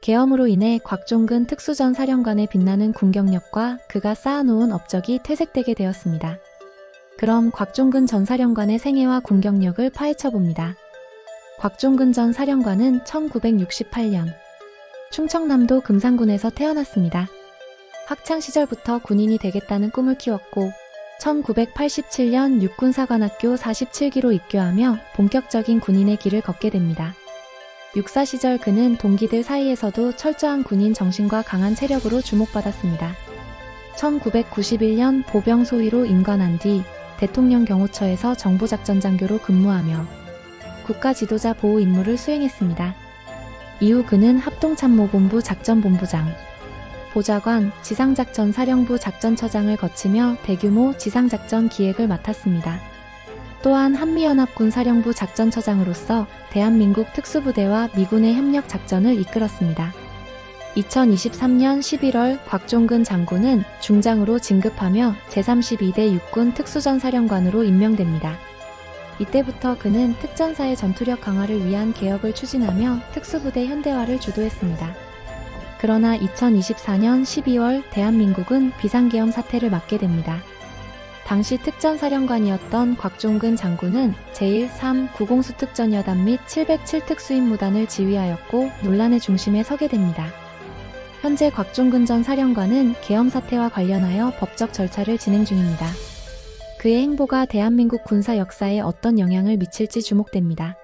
계엄으로 인해 곽종근 특수전 사령관의 빛나는 군경력과 그가 쌓아놓은 업적이 퇴색되게 되었습니다. 그럼 곽종근 전 사령관의 생애와 군경력을 파헤쳐 봅니다. 곽종근 전 사령관은 1968년 충청남도 금산군에서 태어났습니다. 학창 시절부터 군인이 되겠다는 꿈을 키웠고 1987년 육군사관학교 47기로 입교하며 본격적인 군인의 길을 걷게 됩니다. 육사 시절 그는 동기들 사이에서도 철저한 군인 정신과 강한 체력으로 주목받았습니다. 1991년 보병 소위로 임관한 뒤 대통령 경호처에서 정보작전장교로 근무하며 국가 지도자 보호 임무를 수행했습니다. 이후 그는 합동참모본부 작전본부장, 보좌관, 지상작전 사령부 작전처장을 거치며 대규모 지상작전 기획을 맡았습니다. 또한 한미연합군 사령부 작전처장으로서 대한민국 특수부대와 미군의 협력 작전을 이끌었습니다. 2023년 11월 곽종근 장군은 중장으로 진급하며 제32대 육군 특수전 사령관으로 임명됩니다. 이때부터 그는 특전사의 전투력 강화를 위한 개혁을 추진하며 특수부대 현대화를 주도했습니다. 그러나 2024년 12월 대한민국은 비상계엄 사태를 맞게 됩니다. 당시 특전사령관이었던 곽종근 장군은 제1-3 구공수특전여단 및 707특 수임무단을 지휘하였고 논란의 중심에 서게 됩니다. 현재 곽종근 전 사령관은 계엄 사태와 관련하여 법적 절차를 진행 중입니다. 그의 행보가 대한민국 군사 역사에 어떤 영향을 미칠지 주목됩니다.